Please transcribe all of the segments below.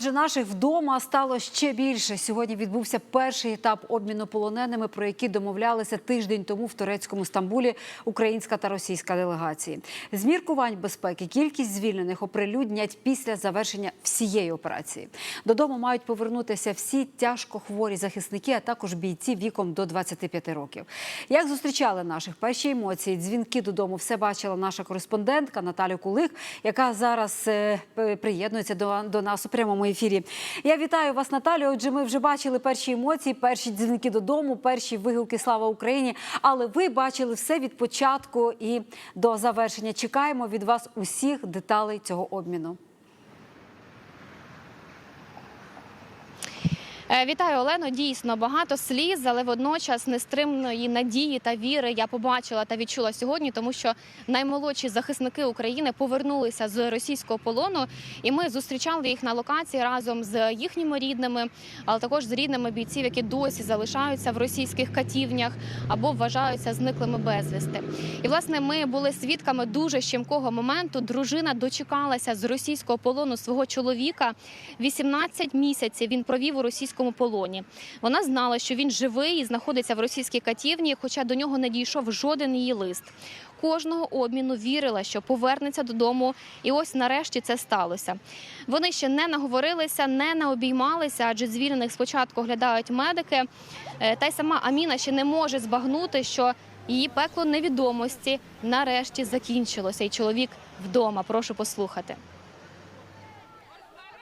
Вже наших вдома стало ще більше. Сьогодні відбувся перший етап обміну полоненими, про які домовлялися тиждень тому в турецькому Стамбулі українська та російська делегації. З міркувань безпеки кількість звільнених оприлюднять після завершення всієї операції. Додому мають повернутися всі тяжко хворі захисники, а також бійці віком до 25 років. Як зустрічали наших перші емоції, дзвінки додому, все бачила наша кореспондентка Наталя Кулик, яка зараз е, приєднується до, до нас у прямому ефірі. Я вітаю вас, Наталю. Отже, ми вже бачили перші емоції, перші дзвінки додому, перші вигуки Слава Україні. Але ви бачили все від початку і до завершення. Чекаємо від вас усіх деталей цього обміну. Вітаю, Олено. Дійсно багато сліз, але водночас нестримної надії та віри я побачила та відчула сьогодні, тому що наймолодші захисники України повернулися з російського полону, і ми зустрічали їх на локації разом з їхніми рідними, але також з рідними бійців, які досі залишаються в російських катівнях або вважаються зниклими безвісти. І власне ми були свідками дуже щемкого моменту. Дружина дочекалася з російського полону свого чоловіка. 18 місяців він провів у російському полоні. Вона знала, що він живий і знаходиться в російській катівні, хоча до нього не дійшов жоден її лист. Кожного обміну вірила, що повернеться додому, і ось нарешті це сталося. Вони ще не наговорилися, не наобіймалися, адже звільнених спочатку оглядають медики. Е, Та й сама Аміна ще не може збагнути, що її пекло невідомості нарешті закінчилося, і чоловік вдома. Прошу послухати.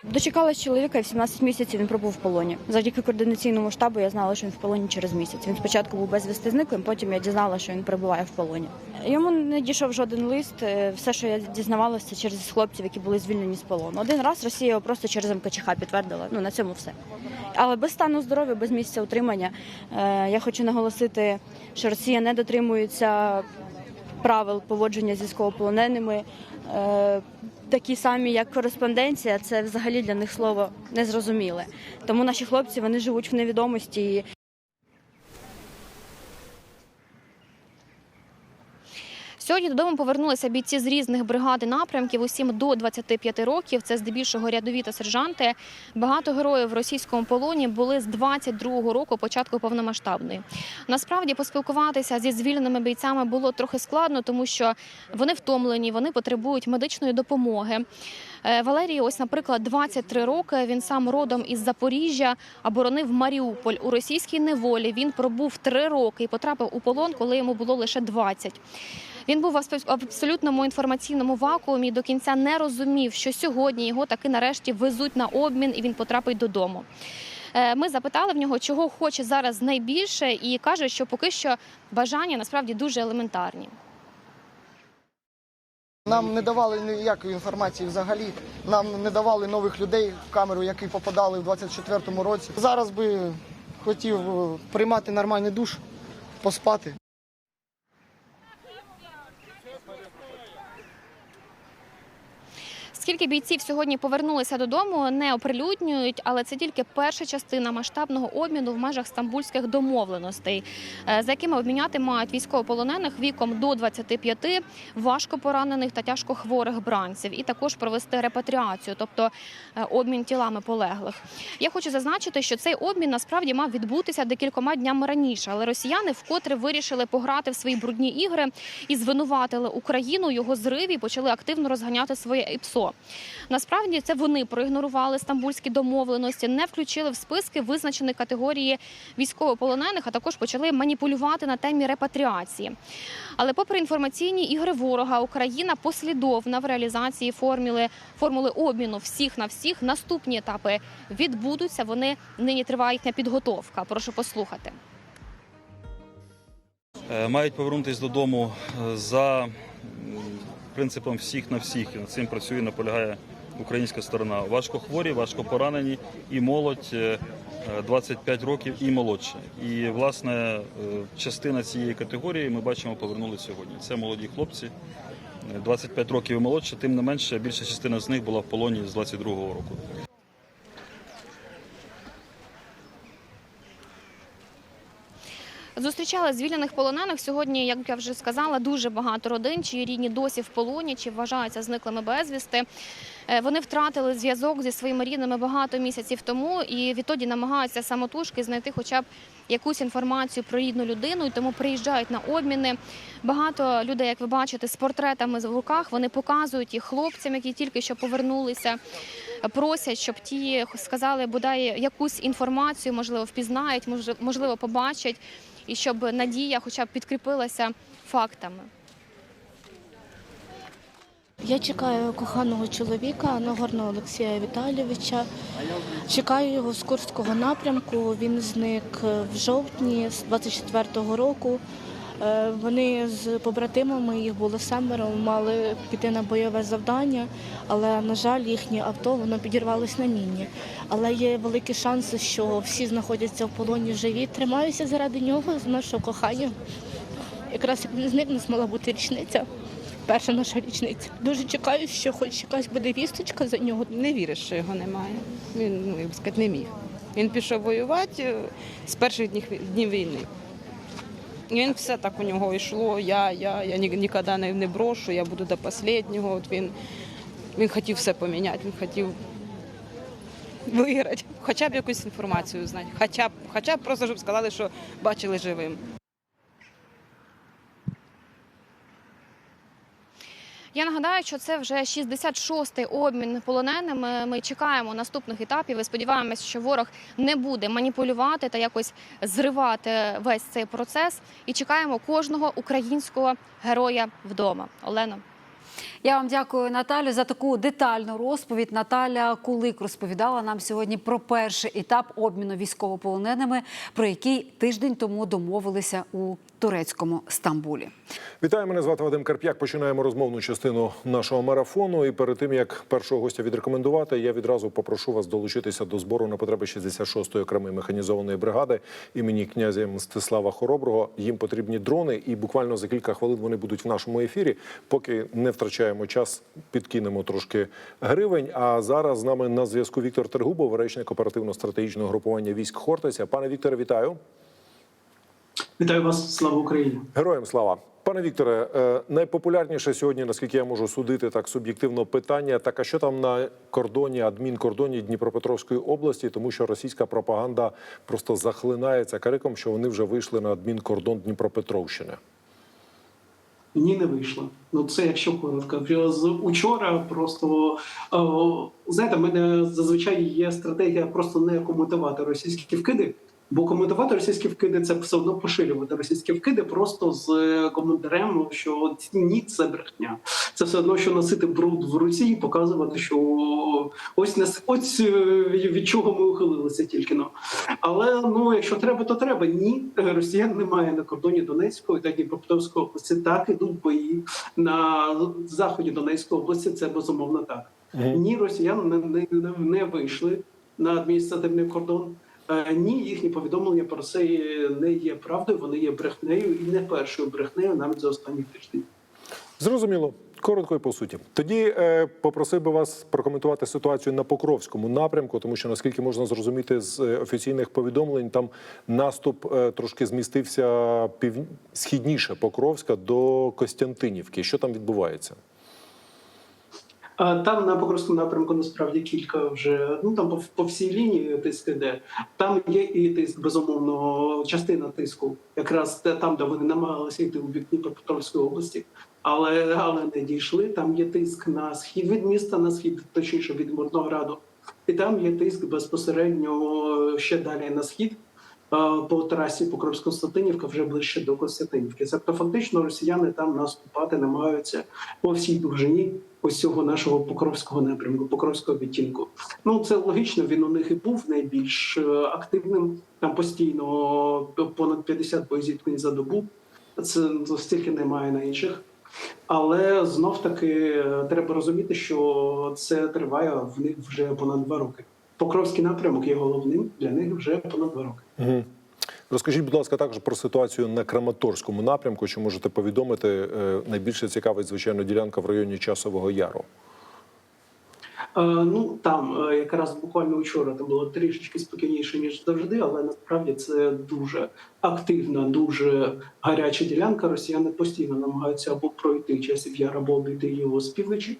Дочекалась чоловіка і в 17 місяців він пробув в полоні. Завдяки координаційному штабу я знала, що він в полоні через місяць. Він спочатку був безвісти зниклим, потім я дізнала, що він перебуває в полоні. Йому не дійшов жоден лист. Е, Все, що я дізнавалася, через хлопців, які були звільнені з полону. Один раз Росія його просто через МКЧХ підтвердила. Ну на цьому все. Але без стану здоров'я, без місця утримання. е, Я хочу наголосити, що Росія не дотримується правил поводження з військовополоненими. Е, Такі самі, як кореспонденція, це взагалі для них слово незрозуміле. Тому наші хлопці вони живуть в невідомості. Сьогодні додому повернулися бійці з різних бригад і напрямків, усім до 25 років. Це здебільшого рядові та сержанти. Багато героїв в російському полоні були з 22-го року, початку повномасштабної. Насправді поспілкуватися зі звільненими бійцями було трохи складно, тому що вони втомлені, вони потребують медичної допомоги. Е, Валерій, ось, наприклад, 23 роки. Він сам родом із Запоріжжя, а боронив Маріуполь у російській неволі. Він пробув 3 роки і потрапив у полон, коли йому було лише 20. Він був в абсолютному інформаційному вакуумі. До кінця не розумів, що сьогодні його таки нарешті везуть на обмін, і він потрапить додому. Е, Ми запитали в нього, чого хоче зараз найбільше, і каже, що поки що бажання насправді дуже елементарні. Нам не давали ніякої інформації взагалі. Нам не давали нових людей в камеру, які попадали в 24-му році. Зараз би хотів е, приймати нормальний душ, поспати. Скільки бійців сьогодні повернулися додому, не оприлюднюють, але це тільки перша частина масштабного обміну в межах стамбульських домовленостей, е, за якими обміняти мають військовополонених віком до 25, важко поранених та тяжко хворих бранців, і також провести репатріацію, тобто е, обмін тілами полеглих. Я хочу зазначити, що цей обмін насправді мав відбутися декількома днями раніше, але росіяни вкотре вирішили пограти в свої брудні ігри і звинуватили Україну у його зриві почали активно розганяти своє ІПСО. Насправді це вони проігнорували стамбульські домовленості, не включили в списки визначені категорії військовополонених, а також почали маніпулювати на темі репатріації. Але, попри інформаційні ігри ворога, Україна послідовна в реалізації формули формули обміну всіх на всіх. Наступні етапи відбудуться. Вони нині триває їхня підготовка. Прошу послухати. Е, мають повернутися додому е, за принципом всіх на всіх. І над цим працює, наполягає українська сторона. Важко хворі, важко поранені і молодь е, е, 25 років і молодше. І власне е, частина цієї категорії ми бачимо повернули сьогодні. Це молоді хлопці. е, 25 років і молодше, тим не менше, більша частина з них була в полоні з 22-го року. Зустрічали звільнених полонених сьогодні, як я вже сказала, дуже багато родин, чиї рідні досі в полоні, чи вважаються зниклими безвісти. Е, Вони втратили зв'язок зі своїми рідними багато місяців тому і відтоді намагаються самотужки знайти хоча б якусь інформацію про рідну людину, і тому приїжджають на обміни. Багато людей, як ви бачите, з портретами в руках вони показують їх хлопцям, які тільки що повернулися. Просять, щоб ті сказали бодай якусь інформацію, можливо, впізнають, можливо, побачать, і щоб надія, хоча б підкріпилася фактами. Я чекаю коханого чоловіка Нагорного Олексія Віталійовича. Чекаю його з Курського напрямку. Він зник в жовтні з 24-го року. Е, Вони з побратимами, їх було семеро, мали піти на бойове завдання, але, на жаль, їхнє авто воно підірвалось на міні. Але є великі шанси, що всі знаходяться в полоні живі. Тримаюся заради нього, за нашого кохання. Якраз як він зник, нас мала бути річниця. Перша наша річниця. Дуже чекаю, що хоч якась буде вісточка за нього. Не віриш, що його немає. Він, ну, сказати, не міг. Він пішов воювати е, з перших днів війни. Він все так у нього йшло. Я, я, я ніколи не, не брошу, я буду до останнього. От він, він хотів все поміняти, він хотів виграти. Хоча б якусь інформацію знати. Хоча хоча б просто, щоб сказали, що бачили живим. Я нагадаю, що це вже 66-й обмін полоненими. Ми чекаємо наступних етапів і сподіваємось, що ворог не буде маніпулювати та якось зривати весь цей процес. І чекаємо кожного українського героя вдома. Олено. Я вам дякую, Наталю, за таку детальну розповідь. Наталя Кулик розповідала нам сьогодні про перший етап обміну військовополоненими, про який тиждень тому домовилися у турецькому Стамбулі. Вітаю, мене звати Вадим Карп'як. Починаємо розмовну частину нашого марафону. І перед тим як першого гостя відрекомендувати, я відразу попрошу вас долучитися до збору на потреби 66-ї окремої механізованої бригади імені князя Мстислава Хороброго. Їм потрібні дрони, і буквально за кілька хвилин вони будуть в нашому ефірі. Поки не втрачаємо час, підкинемо трошки гривень. А зараз з нами на зв'язку Віктор Тергубов, речник оперативно-стратегічного групування військ Хортиця. Пане Вікторе, вітаю. Вітаю вас, слава Україні! Героям слава. Пане Вікторе, е, найпопулярніше сьогодні, наскільки я можу судити, так суб'єктивно питання. Так, а що там на кордоні, адмінкордоні Дніпропетровської області, тому що російська пропаганда просто захлинається криком, що вони вже вийшли на адмінкордон Дніпропетровщини. Ні, не вийшло. Ну це якщо коротко. З учора просто о, знаєте, в мене зазвичай є стратегія просто не коментувати російські вкиди. Бо коментувати російські вкиди це все одно поширювати російські вкиди просто з коментарем, що ні, це брехня. Це все одно, що носити бруд в руці і показувати, що ось не ось е, від чого ми ухилилися тільки но. Але ну, якщо треба, то треба. Ні, росіян немає на кордоні Донецької та Дніпропетровської області. Так ідуть бої на заході Донецької області. Це безумовно так. Ні, росіяни не, не, не вийшли на адміністративний кордон. Е, Ні, їхні повідомлення про це не є правдою. Вони є брехнею і не першою брехнею навіть за останні тижні. Зрозуміло. Коротко і по суті. Тоді е, попросив би вас прокоментувати ситуацію на Покровському напрямку, тому що наскільки можна зрозуміти з е, офіційних повідомлень, там наступ е, трошки змістився пів... східніше Покровська до Костянтинівки. Що там відбувається? Там на Покровському напрямку насправді кілька вже ну там по, по всій лінії тиск іде. Там є і тиск, безумовно, частина тиску, якраз там, де вони намагалися йти у бік Дніпропетровської області, але але не дійшли. Там є тиск на схід від міста, на схід, точніше від Мирнограду, і там є тиск безпосередньо ще далі на схід. Е, По трасі Покровсько-Константинівка вже ближче до Константинівки. Тобто фактично росіяни там наступати намагаються по всій довжині ось цього нашого покровського напрямку, покровського відтінку. Ну це логічно. Він у них і був найбільш е, активним. Там постійно понад 50 боєзіткнень за добу. Це стільки немає на інших. Але знов таки е, треба розуміти, що це триває в них вже понад два роки. Покровський напрямок є головним для них вже понад два роки. Угу. Розкажіть, будь ласка, також про ситуацію на Краматорському напрямку. Що можете повідомити? Е, Найбільше цікавить, звичайно, ділянка в районі Часового Яру. Е, Ну там е, якраз буквально вчора там було трішечки спокійніше ніж завжди, але насправді це дуже активна, дуже гаряча ділянка. Росіяни постійно намагаються або пройти часів яр, або обійти його з півночі.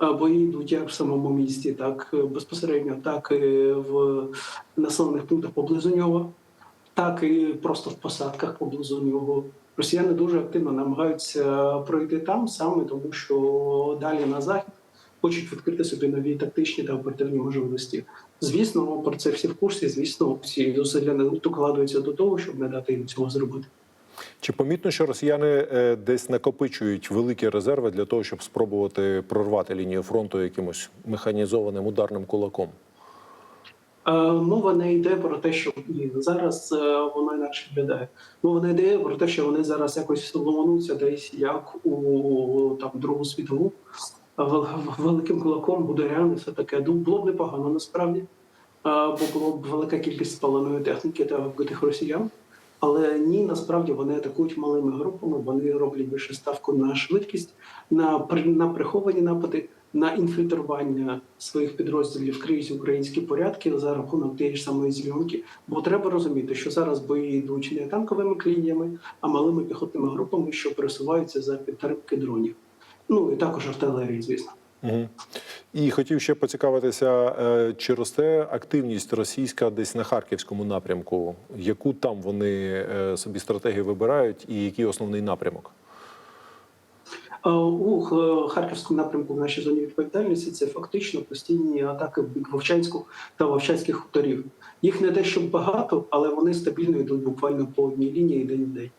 Бої йдуть як в самому місті, так е, безпосередньо, так і в населених пунктах поблизу нього, так і просто в посадках поблизу нього. Росіяни дуже активно намагаються пройти там саме тому, що далі на захід хочуть відкрити собі нові тактичні та оперативні можливості. Звісно, про це всі в курсі. Звісно, всі зусилля не докладуються до того, щоб не дати їм цього зробити. Чи помітно, що росіяни е, десь накопичують великі резерви для того, щоб спробувати прорвати лінію фронту якимось механізованим ударним кулаком? Е, Мова не йде про те, що зараз е, воно інакше виглядає. Мова не йде про те, що вони зараз якось ломануться десь як у там Другу світову. Вел- Великим кулаком буде все таке. Ну, Було б непогано насправді, бо було б велика кількість спаленої техніки та вбитих росіян. Але ні, насправді вони атакують малими групами. Вони роблять більше ставку на швидкість, на на приховані напади, на інфільтрування своїх підрозділів крізь українські порядки за рахунок тієї ж самої зйомки. Бо треба розуміти, що зараз бої йдуть не танковими клініями, а малими піхотними групами, що пересуваються за підтримки дронів. Ну і також артилерії, звісно. Угу. І хотів ще поцікавитися, е, чи росте активність російська десь на харківському напрямку? Яку там вони е, собі стратегію вибирають, і який основний напрямок? Е, У Харківському напрямку в нашій зоні відповідальності це фактично постійні атаки в Вовчанську та Вовчанських хуторів. Їх не те, щоб багато, але вони стабільно йдуть буквально по одній лінії день в день.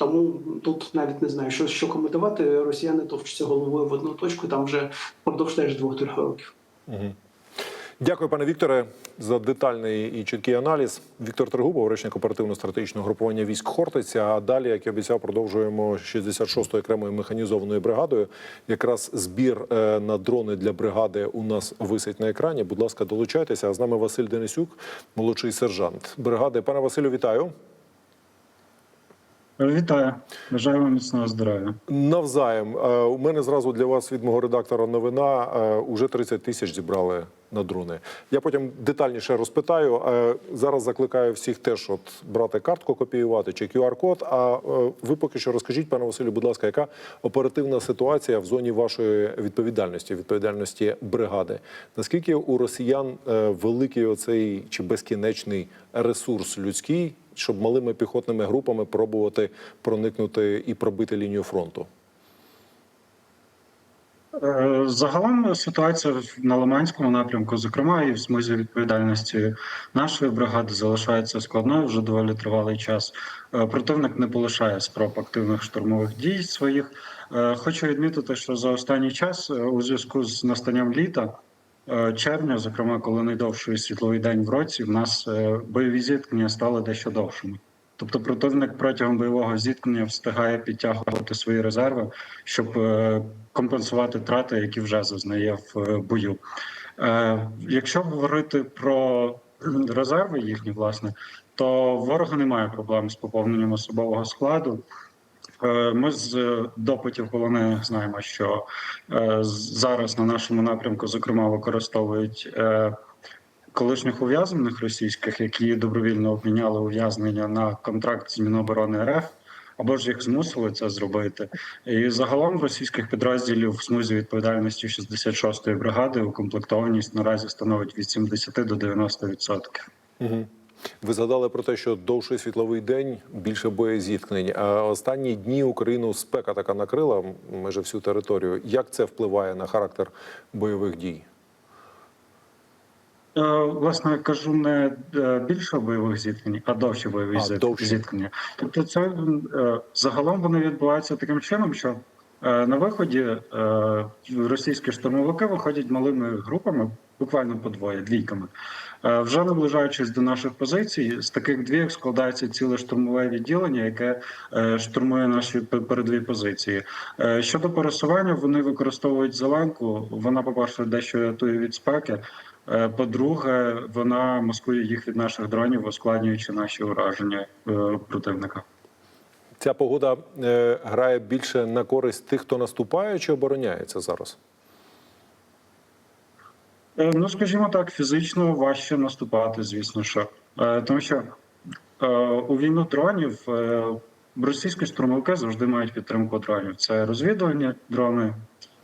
Тому тут навіть не знаю, що, що коментувати. Росіяни товчуться головою в одну точку там вже впродовж теж двох-трьох років. Угу. Дякую, пане Вікторе, за детальний і чіткий аналіз. Віктор Трегубов, речник оперативно-стратегічного групування військ Хортиця. А далі, як і обіцяв, продовжуємо 66-ю окремою механізованою бригадою. Якраз збір е, на дрони для бригади у нас висить на екрані. Будь ласка, долучайтеся. А з нами Василь Денисюк, молодший сержант бригади. Пане Василю, вітаю. Вітаю, бажаю вам міцного здоров'я. Навзаєм. Е, У мене зразу для вас від мого редактора новина. Е, Уже 30 тисяч зібрали на дрони. Я потім детальніше розпитаю. Е, Зараз закликаю всіх теж от брати картку, копіювати чи QR-код. А ви поки що розкажіть, пане Василю, будь ласка, яка оперативна ситуація в зоні вашої відповідальності, відповідальності бригади? Наскільки у росіян великий оцей чи безкінечний ресурс людський, щоб малими піхотними групами пробувати проникнути і пробити лінію фронту? Е, Загалом ситуація на Лиманському напрямку, зокрема, і в смузі відповідальності нашої бригади залишається складною вже доволі тривалий час. Е, Противник не полишає спроб активних штурмових дій своїх. Е, Хочу відмітити, що за останній час у зв'язку з настанням літа. Е, Червня, зокрема, коли найдовший світловий день в році, в нас е, бойові зіткнення стали дещо довшими. Тобто противник протягом бойового зіткнення встигає підтягувати свої резерви, щоб е, компенсувати втрати, які вже зазнає в бою. Якщо говорити про резерви їхні, власне, то ворога немає проблем з поповненням особового складу. Е, Ми з е, допитів полонених знаємо, що е, зараз на нашому напрямку, зокрема, використовують колишніх ув'язнених російських, які добровільно обміняли ув'язнення на контракт з Міноборони РФ, або ж їх змусили це зробити. І загалом російських підрозділів в смузі відповідальності 66-ї бригади укомплектованість наразі становить від 70 до 90%. Угу. Ви згадали про те, що довший світловий день більше боєзіткнень. А останні дні Україну спека така накрила майже всю територію. Як це впливає на характер бойових дій? Е, Власне кажу, не е, більше бойових зіткнень, а довші бойові А, довші. зіткнення. Тобто, це е, загалом вони відбуваються таким чином, що на виході російські штурмовики виходять малими групами, буквально по двоє, двійками. Е, Вже наближаючись до наших позицій, з таких двійок складається ціле штурмове відділення, яке е, штурмує наші пе- передові позиції. Е, Щодо пересування, вони використовують зеленку. Вона, по-перше, дещо рятує від спеки. По-друге, вона маскує їх від наших дронів, ускладнюючи наші ураження противника. Ця погода грає більше на користь тих, хто наступає чи обороняється зараз? Е, Ну, скажімо так, фізично важче наступати, звісно, що Е, тому що е, у війну дронів російські штурмовики завжди мають підтримку дронів. Це розвідувальні дрони,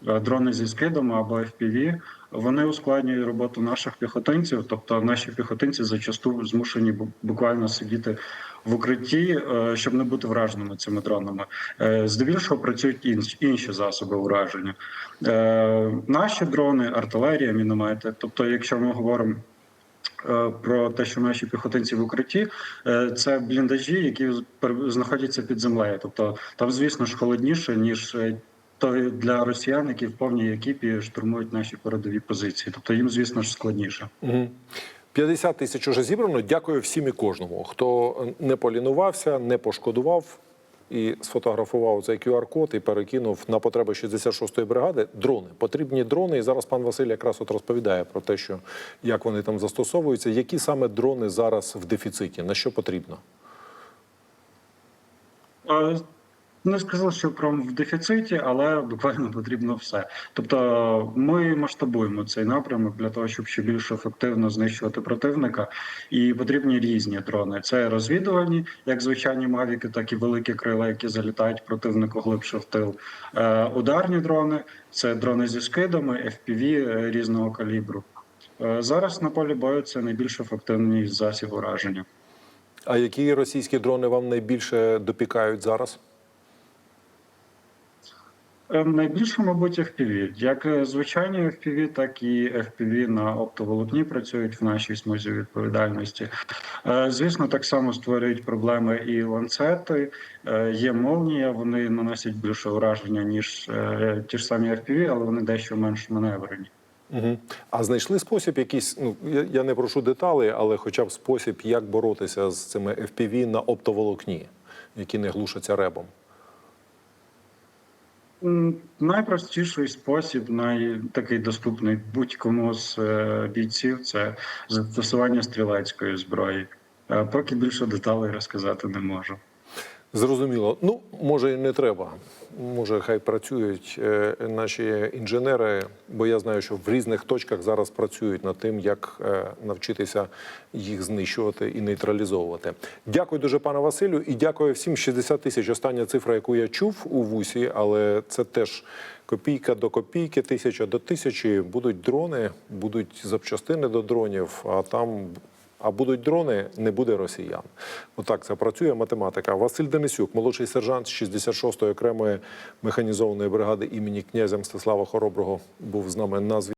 дрони зі скидами або FPV. Вони ускладнюють роботу наших піхотинців. Тобто наші піхотинці зачасту змушені буквально сидіти в укритті, е, щоб не бути враженими цими дронами. Е, Здебільшого працюють інші, засоби ураження. Е, Наші дрони, артилерія, міномети. Тобто, якщо ми говоримо е, про те, що наші піхотинці в укритті, е, це бліндажі, які знаходяться під землею. Тобто там, звісно ж, холодніше ніж е, то для росіян, які в повній екіпі штурмують наші передові позиції. Тобто їм, звісно ж, складніше. Угу. 50 тисяч уже зібрано. Дякую всім і кожному, хто не полінувався, не пошкодував і сфотографував цей QR-код і перекинув на потреби 66-ї бригади дрони. Потрібні дрони. І зараз пан Василь якраз от розповідає про те, що як вони там застосовуються. Які саме дрони зараз в дефіциті? На що потрібно? Не сказав, що прям в дефіциті, але буквально потрібно все. Тобто, ми масштабуємо цей напрямок для того, щоб ще більш ефективно знищувати противника. І потрібні різні дрони. Це розвідувальні, як звичайні мавіки, так і великі крила, які залітають противнику глибше в тил. Е, Ударні дрони це дрони зі скидами, FPV е, різного калібру. Е, Зараз на полі бою це найбільш ефективний засіб ураження. А які російські дрони вам найбільше допікають зараз? Е, Найбільше, мабуть, FPV. Як е, звичайні FPV, так і FPV на оптоволокні працюють в нашій смузі відповідальності. Е, Звісно, так само створюють проблеми і ланцети. Є молнія, вони наносять більше ураження, ніж ті ж самі FPV, але вони дещо менш маневрені. Угу. А знайшли спосіб якийсь, ну я, я не прошу деталей, але хоча б спосіб, як боротися з цими FPV на оптоволокні, які не глушаться ребом. Найпростіший спосіб, най такий доступний будь-кому з е, бійців, це застосування стрілецької зброї. Е, Поки більше деталей розказати не можу. Зрозуміло. Ну, може, і не треба. Може, хай працюють е, наші інженери, бо я знаю, що в різних точках зараз працюють над тим, як е, навчитися їх знищувати і нейтралізовувати. Дякую дуже, пане Василю, і дякую всім. 60 тисяч остання цифра, яку я чув у вусі, але це теж копійка до копійки, тисяча до тисячі. Будуть дрони, будуть запчастини до дронів, а там а будуть дрони, не буде росіян. Отак це працює математика. Василь Денисюк, молодший сержант 66-ї окремої механізованої бригади імені князя Мстислава Хороброго, був з нами на зв'язку.